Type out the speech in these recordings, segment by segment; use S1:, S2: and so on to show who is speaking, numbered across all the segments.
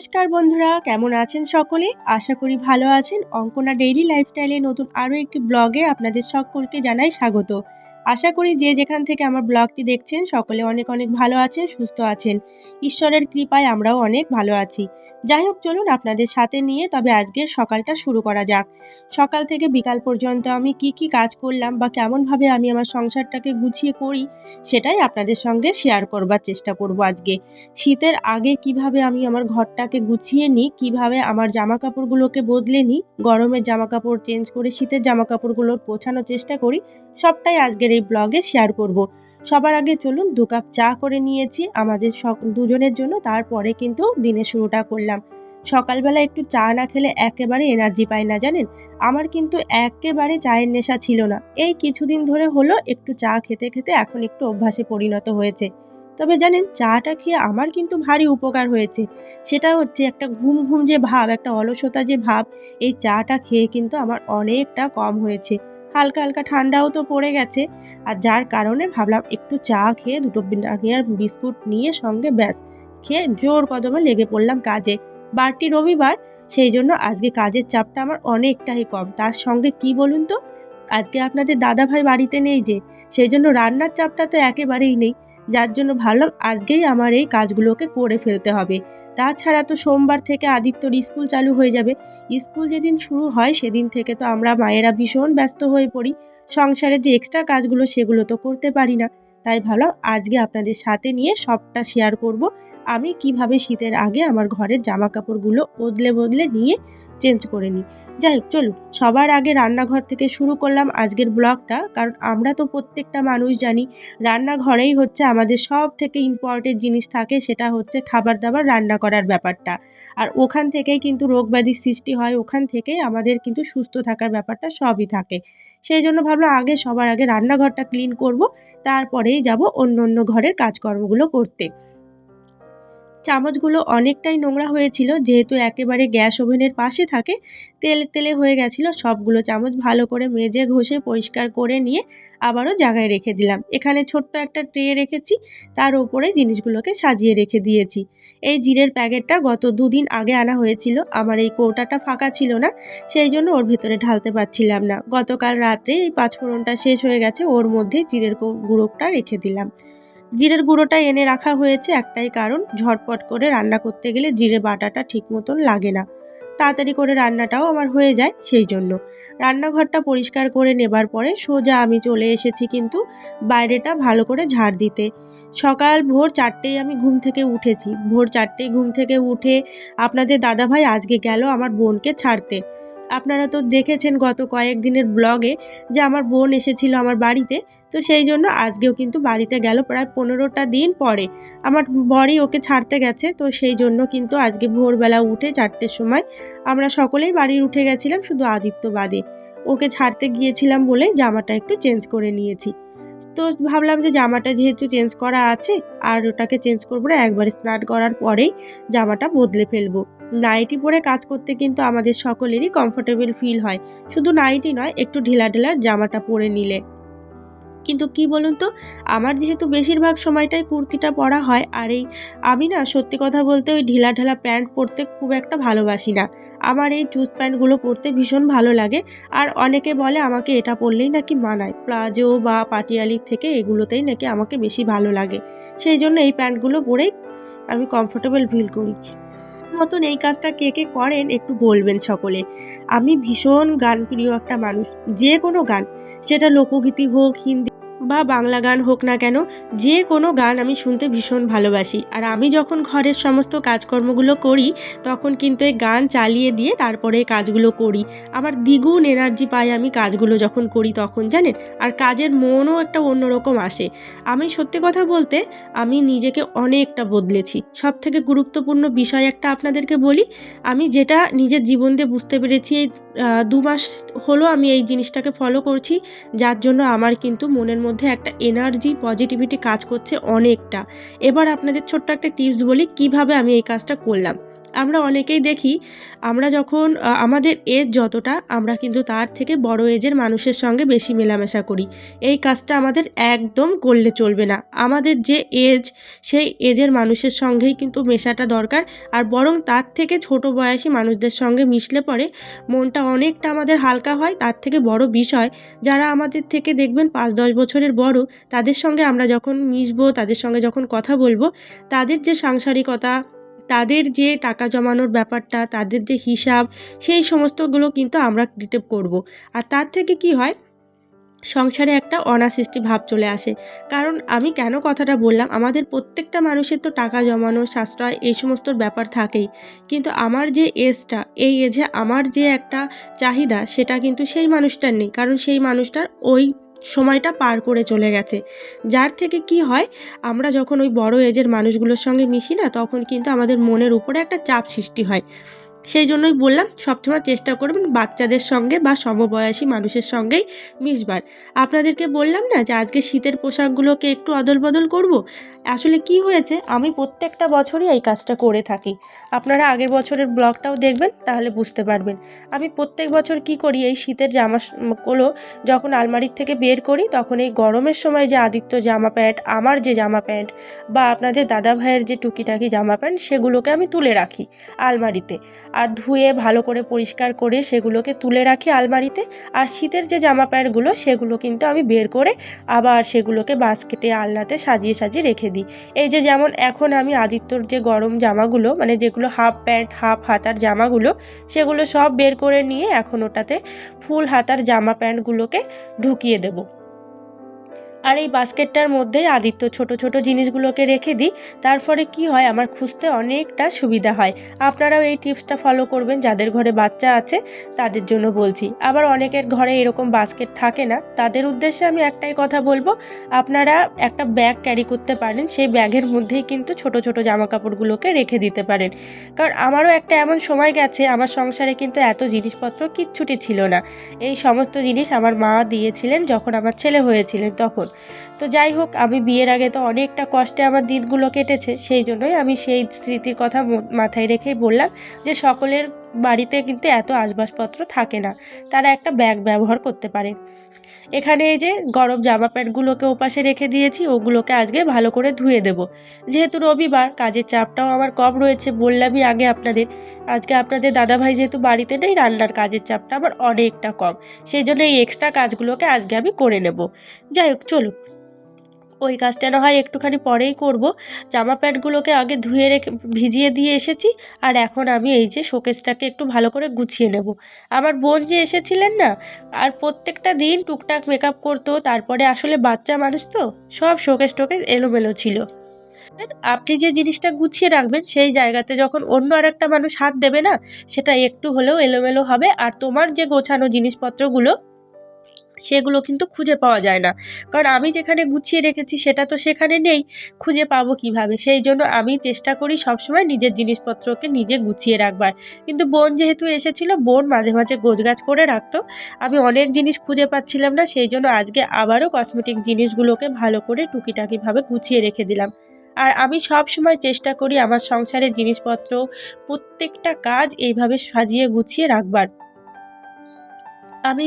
S1: নমস্কার বন্ধুরা, কেমন আছেন সকলে? আশা করি ভালো আছেন। অঙ্কনা ডেইলি লাইফস্টাইলে নতুন আরও একটি ব্লগে আপনাদের সকলকে জানাই স্বাগত। আশা করি যে যেখান থেকে আমার ব্লগটি দেখছেন, সকলে অনেক অনেক ভালো আছেন, সুস্থ আছেন। ঈশ্বরের কৃপায় আমরাও অনেক ভালো আছি। যাই হোক, চলুন আপনাদের সাথে নিয়ে তবে আজকের সকালটা শুরু করা যাক। সকাল থেকে বিকাল পর্যন্ত আমি কি কি কাজ করলাম বা কেমনভাবে আমি আমার সংসারটাকে গুছিয়ে করি, সেটাই আপনাদের সঙ্গে শেয়ার করবার চেষ্টা করব আজকে। শীতের আগে কীভাবে আমি আমার ঘরটাকে গুছিয়ে নিই, কীভাবে আমার জামা কাপড়গুলোকে বদলে নিই, গরমের জামা কাপড় চেঞ্জ করে শীতের জামা কাপড়গুলো গোছানোর চেষ্টা করি সবটাই আজকের এই ব্লগে শেয়ার করব। সবার আগে চলুন দু কাপ চা করে নিয়েছি। আমাদের দুজনের জন্য তারপরে কিন্তু দিনের শুরুটা করলাম। সকালবেলা একটু চা না খেলে একেবারে এনার্জি পাই না, জানেন? আমার কিন্তু একেবারে চায়ের নেশা ছিল না। এই কিছুদিন ধরে হলো একটু চা খেতে খেতে এখন একটু অভ্যাসে পরিণত হয়েছে। তবে জানেন, চাটা খেয়ে আমার কিন্তু ভারী উপকার হয়েছে। সেটা হচ্ছে একটা ঘুম ঘুম যে ভাব, একটা অলসতা যে ভাব, এই চাটা খেয়ে কিন্তু আমার অনেকটা কম হয়েছে। হালকা হালকা ঠান্ডাও তো পড়ে গেছে। আর যার কারণে ভাবলাম একটু চা খেয়ে দুটো আর বিস্কুট নিয়ে সঙ্গে ব্যাস, খেয়ে জোর কদমে লেগে পড়লাম কাজে। বারটি রবিবার, সেই জন্য আজকে কাজের চাপটা আমার অনেকটাই কম। তার সঙ্গে কি বলুন তো? আজকে আপনাদের দাদাভাই বাড়িতে নেই যে, সেই জন্য রান্নার চাপটা তো একেবারেই নেই। যার জন্য ভালো আজকেই আমার এই কাজগুলোকে করে ফেলতে হবে। তাছাড়া তো সোমবার থেকে আদিত্যর স্কুল চালু হয়ে যাবে। স্কুল যেদিন শুরু হয় সেদিন থেকে তো আমরা মায়েরা ভীষণ ব্যস্ত হয়ে পড়ি। সংসারের যে এক্সট্রা কাজগুলো সেগুলো তো করতে পারি না। তাই ভালো আজকে আপনাদের সাথে নিয়ে সবটা শেয়ার করব। আমি কীভাবে শীতের আগে আমার ঘরের জামা কাপড়গুলো বদলে বদলে নিয়ে চেঞ্জ করে নিই? যাই হোক, চলুন। সবার আগে রান্নাঘর থেকে শুরু করলাম আজকের ব্লগটা, কারণ আমরা তো প্রত্যেকটা মানুষ জানি, রান্নাঘরেই হচ্ছে আমাদের সব থেকে ইম্পর্টেন্ট জিনিস থাকে, সেটা হচ্ছে খাবার দাবার রান্না করার ব্যাপারটা। আর ওখান থেকেই কিন্তু রোগ ব্যাধির সৃষ্টি হয়, ওখান থেকেই আমাদের কিন্তু সুস্থ থাকার ব্যাপারটা সবই থাকে। সেই জন্য ভাবলাম আগে সবার আগে রান্নাঘরটা ক্লিন করব, তারপরেই যাব অন্য অন্য ঘরের কাজকর্মগুলো করতে। চামচগুলো অনেকটাই নোংরা হয়েছিল, যেহেতু একেবারে গ্যাস ওভেনের পাশে থাকে, তেলে তেলে হয়ে গেছিল, সবগুলো চামচ ভালো করে মেজে ঘষে পরিষ্কার করে নিয়ে আবারও জায়গায় রেখে দিলাম। এখানে ছোট্ট একটা ট্রে রেখেছি, তার উপরে জিনিসগুলোকে সাজিয়ে রেখে দিয়েছি। এই জিরের প্যাকেটটা গত দুদিন আগে আনা হয়েছিল, আমার এই কৌটাটা ফাঁকা ছিল না, সেই জন্য ওর ভিতরে ঢালতে পারছিলাম না। গতকাল রাত্রে এই পাঁচফোড়নটা শেষ হয়ে গেছে, ওর মধ্যে জিরের গুঁড়োটা রেখে দিলাম। জিরের গুঁড়োটা এনে রাখা হয়েছে একটাই কারণ, ঝটপট করে রান্না করতে গেলে জিরে বাটাটা ঠিক মতন লাগে না। তাড়াতাড়ি করে রান্নাটাও আমার হয়ে যায় সেই জন্য। রান্নাঘরটা পরিষ্কার করে নেবার পরে সোজা আমি চলে এসেছি কিন্তু বাইরেটা ভালো করে ঝাড় দিতে। সকাল ভোর চারটেই আমি ঘুম থেকে উঠেছি। ভোর চারটেই ঘুম থেকে উঠে আপনাদের দাদাভাই আজকে গেল আমার বোনকে ছাড়তে। আপনারা তো দেখেছেন গত কয়েক দিনের ব্লগে যে আমার বোন এসেছিল আমার বাড়িতে। তো সেই জন্য আজকেও কিন্তু বাড়িতে গেল প্রায় পনেরোটা দিন পরে। আমার বরই ওকে ছাড়তে গেছে, তো সেই জন্য কিন্তু আজকে ভোরবেলা উঠে চারটের সময় আমরা সকলেই বাড়ির উঠে গেছিলাম শুধু আদিত্য বাদে। ওকে ছাড়তে গিয়েছিলাম বলে জামাটা একটু চেঞ্জ করে নিয়েছি। তো ভাবলাম যে জামাটা যেহেতু চেঞ্জ করা আছে, আর ওটাকে চেঞ্জ করব না, একবারে স্নান করার পরেই জামাটা বদলে ফেলব। নাইটি পরে কাজ করতে কিন্তু আমাদের সকলেরই কমফোর্টেবল ফিল হয়। শুধু নাইটি নয়, একটু ঢিলা ঢিলার জামাটা পরে নিলে। কিন্তু কি বলুন তো, আমার যেহেতু বেশিরভাগ সময়টাই কুর্তিটা পরা হয়, আর এই আমি না সত্যি কথা বলতে ওই ঢিলা ঢালা প্যান্ট পরতে খুব একটা ভালোবাসি না। আমার এই চুজ প্যান্টগুলো পরতে ভীষণ ভালো লাগে, আর অনেকে বলে আমাকে এটা পরলেই নাকি মানায়। প্লাজো বা পাটিয়ালির থেকে এগুলোতেই নাকি আমাকে বেশি ভালো লাগে। সেই জন্য এই প্যান্টগুলো পরেই আমি কমফোর্টেবল ফিল করি। মতন এই কাজটা কে কে করেন একটু বলবেন সকলে। আমি ভীষণ গান প্রিয় একটা মানুষ, যে কোনো গান, সেটা লোকগীতি হোক, হিন্দি বা বাংলা গান হোক না কেন, যে কোনো গান আমি শুনতে ভীষণ ভালোবাসি। আর আমি যখন ঘরের সমস্ত কাজকর্মগুলো করি, তখন কিন্তু এই গান চালিয়ে দিয়ে তারপরে কাজগুলো করি। আমার দ্বিগুণ এনার্জি পাই আমি কাজগুলো যখন করি তখন, জানেন? আর কাজের মনও একটা অন্যরকম আসে। আমি সত্যি কথা বলতে, আমি নিজেকে অনেকটা বদলেছি। সব থেকে গুরুত্বপূর্ণ বিষয় একটা আপনাদেরকে বলি, আমি যেটা নিজের জীবন দিয়ে বুঝতে পেরেছি, এই দু মাস হলো আমি এই জিনিসটাকে ফলো করছি, যার জন্য আমার কিন্তু মনের মধ্যে একটা এনার্জি পজিটিভিটি কাজ করছে অনেকটা। এবার আপনাদের ছোট্ট একটা টিপস বলি, কীভাবে আমি এই কাজটা করলাম। আমরা অনেকেই দেখি, আমরা যখন আমাদের এজ যতটা, আমরা কিন্তু তার থেকে বড় এজের মানুষের সঙ্গে বেশি মেলামেশা করি। এই কাজটা আমাদের একদম করলে চলবে না। আমাদের যে এজ সেই এজের মানুষের সঙ্গেই কিন্তু মেশাটা দরকার আর বরং তার থেকে ছোট বয়সী মানুষদের সঙ্গে মিশলে পরে মনটা অনেকটা আমাদের হালকা হয়, তার থেকে বড় বিষয়। যারা আমাদের থেকে দেখবেন পাঁচ দশ বছরের বড়, তাদের সঙ্গে আমরা যখন মিশবো, তাদের সঙ্গে যখন কথা বলব, তাদের যে সাংসারিকতা তাদের যে টাকা জমানোর ব্যাপারটা, তাদের যে হিসাব, সেই সমস্তগুলো কিন্তু আমরা ডিটেক্ট করব। আর তার থেকে কি হয়? সংসারে একটা অনাসৃষ্টি ভাব চলে আসে। কারণ আমি কেন কথাটা বললাম? আমাদের প্রত্যেকটা মানুষের তো টাকা জমানো, সাশ্রয় এই সমস্ত ব্যাপার থাকেই। কিন্তু আমার যে এজটা, এই এজে আমার যে একটা চাহিদা, সেটা কিন্তু সেই মানুষটার নেই। কারণ সেই মানুষটার ওই সময়টা পার করে চলে গেছে। যার থেকে কি হয়, আমরা যখন ওই বড় এজের মানুষগুলোর সঙ্গে মিশি না, তখন কিন্তু আমাদের মনের উপরে একটা চাপ সৃষ্টি হয়। সেই জন্যই বললাম, সবসময় চেষ্টা করবেন বাচ্চাদের সঙ্গে বা সমবয়সী মানুষের সঙ্গেই মিশবার। আপনাদেরকে বললাম না যে আজকে শীতের পোশাকগুলোকে একটু অদল বদল করব? আসলে কি হয়েছে? আমি প্রত্যেকটা বছরই এই কাজটা করে থাকি। আপনারা আগের বছরের ব্লগটাও দেখবেন, তাহলে বুঝতে পারবেন। আমি প্রত্যেক বছর কি করি, এই শীতের জামা গুলো যখন আলমারির থেকে বের করি, তখন এই গরমের সময় যে আদিত্য জামা প্যান্ট, আমার যে জামা প্যান্ট বা আপনাদের দাদা ভাইয়ের যে টুকিটাকি জামা প্যান্ট, সেগুলোকে আমি তুলে রাখি আলমারিতে। আর ধুয়ে ভালো করে পরিষ্কার করে সেগুলোকে তুলে রাখি আলমারিতে। আর শীতের যে জামা প্যান্টগুলো, সেগুলো কিন্তু আমি বের করে আবার সেগুলোকে বাস্কেটে, আলনাতে সাজিয়ে সাজিয়ে রেখে দিই। এই যে যেমন এখন আমি আদিত্যর যে গরম জামাগুলো মানে যেগুলো হাফ প্যান্ট, হাফ হাতার জামাগুলো, সেগুলো সব বের করে নিয়ে এখন ওটাতে ফুল হাতার জামা প্যান্টগুলোকে ঢুকিয়ে দেবো। আর এই বাস্কেটটার মধ্যেই আদিত্য ছোট ছোট জিনিসগুলোকে রেখে দিই। তার ফলে কী হয়, আমার খুঁজতে অনেকটা সুবিধা হয়। আপনারাও এই টিপসটা ফলো করবেন, যাদের ঘরে বাচ্চা আছে তাদের জন্য বলছি। আবার অনেকের ঘরে এরকম বাস্কেট থাকে না, তাদের উদ্দেশ্যে আমি একটাই কথা বলব, আপনারা একটা ব্যাগ ক্যারি করতে পারেন, সেই ব্যাগের মধ্যেই কিন্তু ছোট ছোট জামা কাপড়গুলোকে রেখে দিতে পারেন। কারণ আমারও একটা এমন সময় গেছে, আমার সংসারে কিন্তু এত জিনিসপত্র কিচ্ছুটি ছিল না। এই সমস্ত জিনিস আমার মা দিয়েছিলেন যখন আমার ছেলে হয়েছিলেন তখন। তো যাই হোক, আমি বিয়ের আগে তো অনেকটা কষ্টে আমার দিনগুলো কেটেছে, সেই জন্যই আমি সেই স্মৃতির কথা মাথায় রেখেই বললাম যে সকলের বাড়িতে কিন্তু এত আসবাবপত্র থাকে না, তারা একটা ব্যাগ ব্যবহার করতে পারে। এখানে এই যে গরম জামা প্যান্টগুলোকে ওপাশে রেখে দিয়েছি, ওগুলোকে আজকে ভালো করে ধুয়ে দেব। যেহেতু রবিবার, কাজের চাপটাও আমার কম রয়েছে বললামই আগে আপনাদের। আজকে আপনাদের দাদাভাই যেহেতু বাড়িতে নেই, রান্নার কাজের চাপটা আমার অনেকটা কম। সেই জন্য এই এক্সট্রা কাজগুলোকে আজকে আমি করে নেব। যাই হোক, চলুন। ওই কাজটা না হয় একটুখানি পরেই করব। জামা প্যান্টগুলোকে আগে ধুয়ে রেখে, ভিজিয়ে দিয়ে এসেছি। আর এখন আমি এই যে শোকেসটাকে একটু ভালো করে গুছিয়ে নেব। আমার বোন যে এসেছিলেন না, আর প্রত্যেকটা দিন টুকটাক মেকআপ করতো, তারপরে আসলে বাচ্চা মানুষ তো, সব শোকেস টোকেস এলোমেলো ছিল। আপনি যে জিনিসটা গুছিয়ে রাখবেন, সেই জায়গাতে যখন অন্য আরেকটা মানুষ হাত দেবে না, সেটা একটু হলেও এলোমেলো হবে। আর তোমার যে গোছানো জিনিসপত্রগুলো সেগুলো কিন্তু খুঁজে পাওয়া যায় না। কারণ আমি যেখানে গুছিয়ে রেখেছি সেটা তো সেখানে নেই, খুঁজে পাবো কীভাবে? সেই জন্য আমি চেষ্টা করি সবসময় নিজের জিনিসপত্রকে নিজে গুছিয়ে রাখবার। কিন্তু বোন যেহেতু এসেছিল, বোন মাঝে মাঝে গোছগাছ করে রাখতো। আমি অনেক জিনিস খুঁজে পাচ্ছিলাম না, সেই জন্য আজকে আবারও কসমেটিক জিনিসগুলোকে ভালো করে টুকিটাকিভাবে গুছিয়ে রেখে দিলাম। আর আমি সব সময় চেষ্টা করি আমার সংসারের জিনিসপত্র, প্রত্যেকটা কাজ এইভাবে সাজিয়ে গুছিয়ে রাখবার। আমি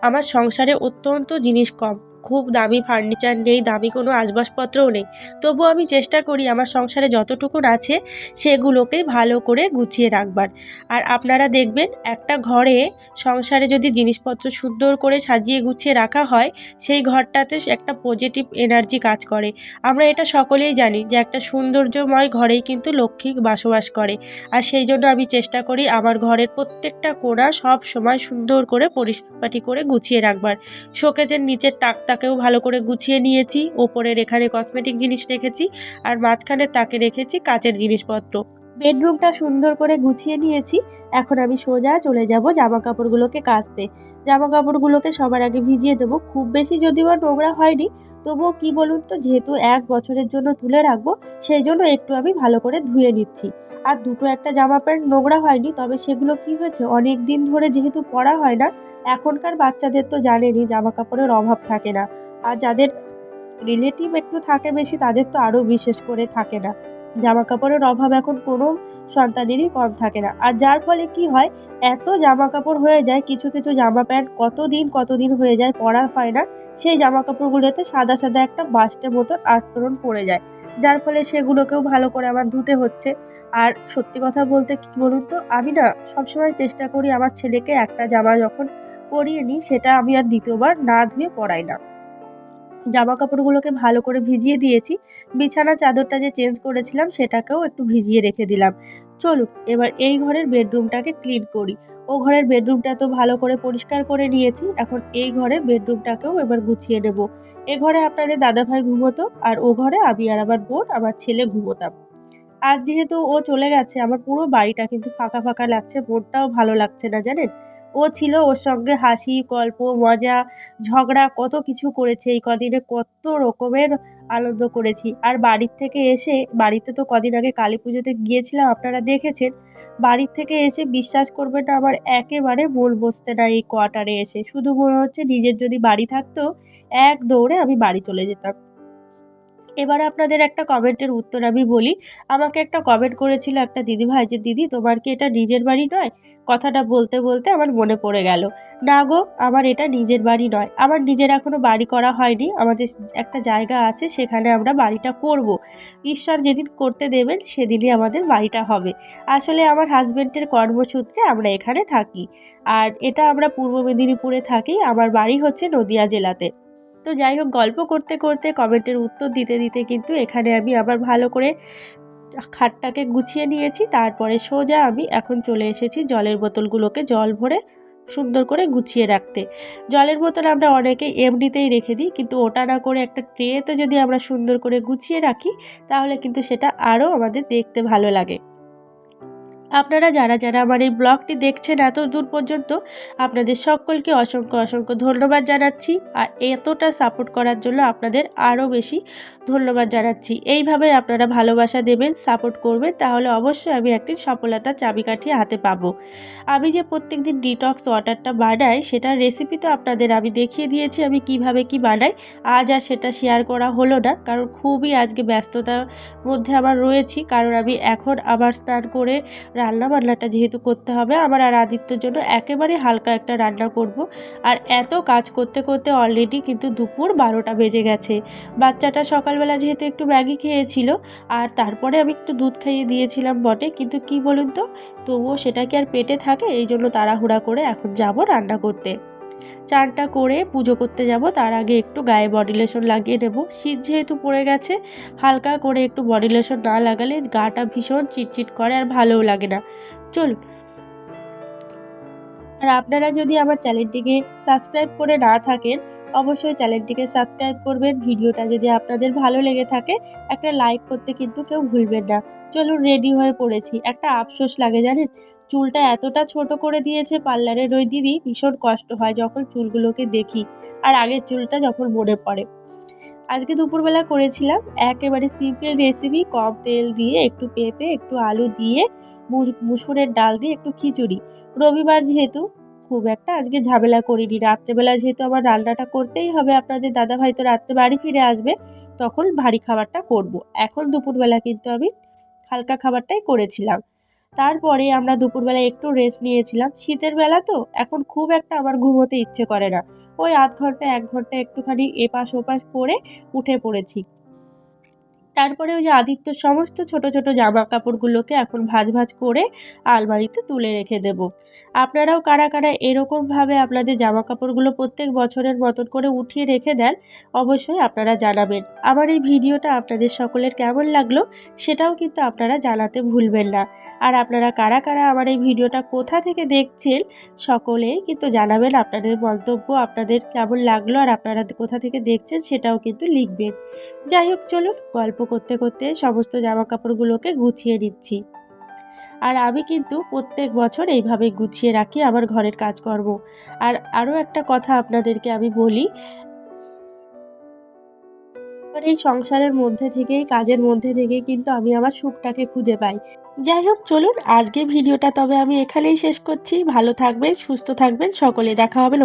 S1: আমার সংসারে অত্যন্ত জিনিস কম। খুব দামি ফার্নিচার নেই, দামি কোনো আসবাবপত্রও নেই। তবুও আমি চেষ্টা করি আমার সংসারে যতটুকুন আছে সেগুলোকেই ভালো করে গুছিয়ে রাখবার। আর আপনারা দেখবেন, একটা ঘরে সংসারে যদি জিনিসপত্র সুন্দর করে সাজিয়ে গুছিয়ে রাখা হয়, সেই ঘরটাতে একটা পজিটিভ এনার্জি কাজ করে। আমরা এটা সকলেই জানি যে একটা সৌন্দর্যময় ঘরেই কিন্তু লক্ষ্মী বসবাস করে। আর সেই জন্য আমি চেষ্টা করি আমার ঘরের প্রত্যেকটা কোণা সব সময় সুন্দর করে পরিপাটি করে গুছিয়ে রাখবার। শোকেজের নিচের টাকটা তাকেও ভালো করে গুছিয়ে নিয়েছি। ওপরের এখানে কসমেটিক জিনিস রেখেছি আর মাঝখানে তাকে রেখেছি কাচের জিনিসপত্র। বেডরুমটা সুন্দর করে গুছিয়ে নিয়েছি। এখন আমি সোজা চলে যাব জামা কাপড়গুলোকে কাচতে। জামা কাপড়গুলোকে সবার আগে ভিজিয়ে দেবো। খুব বেশি যদিও নোংরা হয়নি, তবুও কি বলুন তো, যেহেতু এক বছরের জন্য তুলে রাখব, সেই জন্য একটু আমি ভালো করে ধুয়ে নিচ্ছি। আর দুটো একটা জামা প্যান্ট নোংরা হয়নি, তবে সেগুলো কি হয়েছে? অনেক দিন ধরে যেহেতু পরা হয় না, এখনকার বাচ্চাদের তো জানেনই জামা কাপড়ের অভাব থাকে না। আর যাদের রিলেটিভ একটু থাকে বেশি, তাদের তো আরও বিশেষ করে থাকে না। জামা কাপড়ের অভাব এখন কোনো সন্তানেরই কম থাকে না। আর যার ফলে কি হয়, এত জামা কাপড় হয়ে যায়, কিছু কিছু জামা প্যান্ট কতদিন কতদিন হয়ে যায় পরা হয় না, সেই জামা কাপড়গুলোতে সাদা সাদা একটা বাস্টের মতন আস্তরণ পড়ে যায়। যার ফলে সেগুলোকেও ভালো করে আমার ধুতে হচ্ছে। আর সত্যি কথা বলতে কী বলুন তো, আমি না সবসময় চেষ্টা করি আমার ছেলেকে একটা জামা যখন পরিয়ে নিই, সেটা আমি আর দ্বিতীয়বার না ধুয়ে পরাই না। জামা কাপড়গুলোকে ভালো করে ভিজিয়ে দিয়েছি। বিছানা চাদরটা যে চেঞ্জ করেছিলাম, সেটাকেও একটু ভিজিয়ে রেখে দিলাম। চলুন, এবার এই ঘরের বেডরুমটাকে ক্লিন করি। ও ঘরের বেডরুমটা তো ভালো করে পরিষ্কার করে নিয়েছি, এখন এই ঘরের বেডরুমটাকেও এবার গুছিয়ে নেব। এ ঘরে আপনাদের দাদাভাই ঘুমোতো, আর ও ঘরে আমি আর আমার বোন, আমার ছেলে ঘুমোতাম। আজ যেহেতু ও চলে গেছে, আমার পুরো বাড়িটা কিন্তু ফাঁকা ফাঁকা লাগছে, মনটাও ভালো লাগছে না, জানেন? ও ছিল ওর সঙ্গে হাসি, গল্প, মজা, ঝগড়া, কত কিছু করেছে। এই কদিনে কত রকমের আনন্দ করেছি। আর বাড়ির থেকে এসে, বাড়িতে তো কদিন আগে কালী পুজোতে গিয়েছিলাম, আপনারা দেখেছেন। বাড়ির থেকে এসে বিশ্বাস করবেন না, আমার একেবারে মন বসতে না এই কোয়ার্টারে এসে। শুধু মনে হচ্ছে নিজের যদি বাড়ি থাকতো, এক দৌড়ে আমি বাড়ি চলে যেতাম। এবার আপনাদের একটা কমেন্টের উত্তর আমি বলি। আমাকে একটা কমেন্ট করেছিল একটা দিদিভাই যে, দিদি, তোমার কি এটা নিজের বাড়ি নয়? কথাটা বলতে বলতে আমার মনে পড়ে গেল। না গো, আমার এটা নিজের বাড়ি নয়। আমার নিজের এখনও বাড়ি করা হয়নি। আমাদের একটা জায়গা আছে, সেখানে আমরা বাড়িটা করব। ঈশ্বর যেদিন করতে দেবেন, সেদিনই আমাদের বাড়িটা হবে। আসলে আমার হাজব্যান্ডের কর্মসূত্রে আমরা এখানে থাকি। আর এটা আমরা পূর্ব মেদিনীপুরে থাকি। আমার বাড়ি হচ্ছে নদিয়া জেলাতে। তো যাই হোক, গল্প করতে করতে কমেন্টের উত্তর দিতে দিতে কিন্তু এখানে আমি আবার ভালো করে খাটটাকে গুছিয়ে নিয়েছি। তারপরে সোজা আমি এখন চলে এসেছি জলের বোতলগুলোকে জল ভরে সুন্দর করে গুছিয়ে রাখতে। জলের বোতল আমরা অনেকে এমনিতেই রেখে দিই, কিন্তু ওটা না করে একটা ট্রেতে যদি আমরা সুন্দর করে গুছিয়ে রাখি, তাহলে কিন্তু সেটা আরও আমাদের দেখতে ভালো লাগে। আপনারা যারা যারা আমার এই ব্লগটি দেখছেন এত দূর পর্যন্ত আপনাদের সকলকে অসংখ্য অসংখ্য ধন্যবাদ জানাচ্ছি আর এতটা সাপোর্ট করার জন্য আপনাদের আরও বেশি ধন্যবাদ জানাচ্ছি। এইভাবে আপনারা ভালোবাসা দেবেন সাপোর্ট করবেন, তাহলে অবশ্যই আমি একদিন সফলতার চাবিকাঠি হাতে পাবো। আমি যে প্রত্যেক দিন ডিটক্স ওয়াটারটা বানাই, সেটার রেসিপি তো আপনাদের আমি দেখিয়ে দিয়েছি আমি কীভাবে কি বানাই। আজ আর সেটা শেয়ার করা হলো না, কারণ খুবই আজকে ব্যস্ততার মধ্যে আমার রয়েছি, কারণ আমি এখন আবার স্নান করে রান্না বান্নাটা যেহেতু করতে হবে, আমার আর আদিত্যর জন্য একেবারে হালকা একটা রান্না করব। আর এত কাজ করতে করতে অলরেডি কিন্তু দুপুর বারোটা বেজে গেছে। বাচ্চাটা সকালবেলা যেহেতু একটু ম্যাগি খেয়েছিল, আর তারপরে আমি একটু দুধ খাইয়ে দিয়েছিলাম বটে, কিন্তু কি বলুন তো? তবুও সেটা কি আর পেটে থাকে? এই জন্য তাড়াহুড়া করে এখন যাব রান্না করতে। চানটা করে পুজো করতে যাব। তার আগে একটু গায়ে বডি লোশন লাগিয়ে নেব। শীত যেহেতু পড়ে গেছে, হালকা করে একটু বডি লোশন না লাগালে গাটা ভীষণ চিটচিট করে আর ভালোও লাগে না। চলুন আর আপনারা যদি আমার চ্যানেলটিকে সাবস্ক্রাইব করে না থাকেন, অবশ্যই চ্যানেলটিকে সাবস্ক্রাইব করবেন। ভিডিওটা যদি আপনাদের ভালো লেগে থাকে, একটা লাইক করতে কিন্তু কেউ ভুলবেন না। চলুন রেডি হয়ে পড়েছি। একটা আফসোস লাগে জানেন? চুলটা এতটা ছোট করে দিয়েছে পার্লারের ওই দিদি, ভীষণ কষ্ট হয় যখন চুলগুলোকে দেখি। আর আগের চুলটা যখন মনে পড়ে। আজকে দুপুরবেলা করেছিলাম। একেবারে সিম্পল রেসিপি কম তেল দিয়ে, একটু পেঁপে, একটু আলু দিয়ে মুসুরের ডাল দিয়ে, একটু খিচুড়ি। রবিবার যেহেতু, খুব একটা আজকে ঝামেলা করিনি। রাত্রেবেলা যেহেতু আমার রান্নাটা করতেই হবে, আপনাদের দাদাভাই তো রাত্রে বাড়ি ফিরে আসবে, তখন ভারী খাবারটা করব। এখন দুপুরবেলা কিন্তু আমি হালকা খাবারটাই করেছিলাম। তারপরে আমরা দুপুরবেলা একটু রেস্ট নিয়েছিলাম। শীতের বেলা তো, এখন খুব একটা আমার ঘুমোতে ইচ্ছে করে না। ওই আধ ঘণ্টা, এক ঘণ্টা একটুখানি এপাশ ওপাশ করে উঠে পড়েছি। তারপরে ওই যে আদিত্য সমস্ত ছোট ছোট জামা কাপড়গুলোকে এখন ভাজ ভাজ করে আলমারিতে তুলে রেখে দেব। আপনারাও কারা কারা এরকমভাবে আপনাদের জামা কাপড়গুলো প্রত্যেক বছরের মতন করে উঠিয়ে রেখে দেন, অবশ্যই আপনারা জানাবেন। আমার এই ভিডিওটা আপনাদের সকলের কেমন লাগল সেটাও কিন্তু আপনারা জানাতে ভুলবেন না। আর আপনারা কারা কারা আমার এই ভিডিওটা কোথা থেকে দেখছেন সকলেই কিন্তু জানাবেন, আপনাদের মন্তব্য আপনাদের কেমন লাগল আর আপনারা কোথা থেকে দেখছেন সেটাও কিন্তু লিখবেন। যাই হোক, চলুন গল্প করতে করতে সমস্ত জামা কাপড়গুলোকে গুছিয়ে নিচ্ছি। আর আমি কিন্তু প্রত্যেক বছর এইভাবে গুছিয়ে রাখি আমার ঘরের কাজকর্ম। আর আরও একটা কথা আপনাদেরকে আমি বলি। এই সংসারের মধ্যে থেকেই, কাজের মধ্যে থেকেই কিন্তু আমি আমার সুখটাকে খুঁজে পাই। যাই হোক, চলুন আজকে ভিডিওটা তবে আমি এখানেই শেষ করছি। ভালো থাকবেন, সুস্থ থাকবেন, সকলে দেখা হবে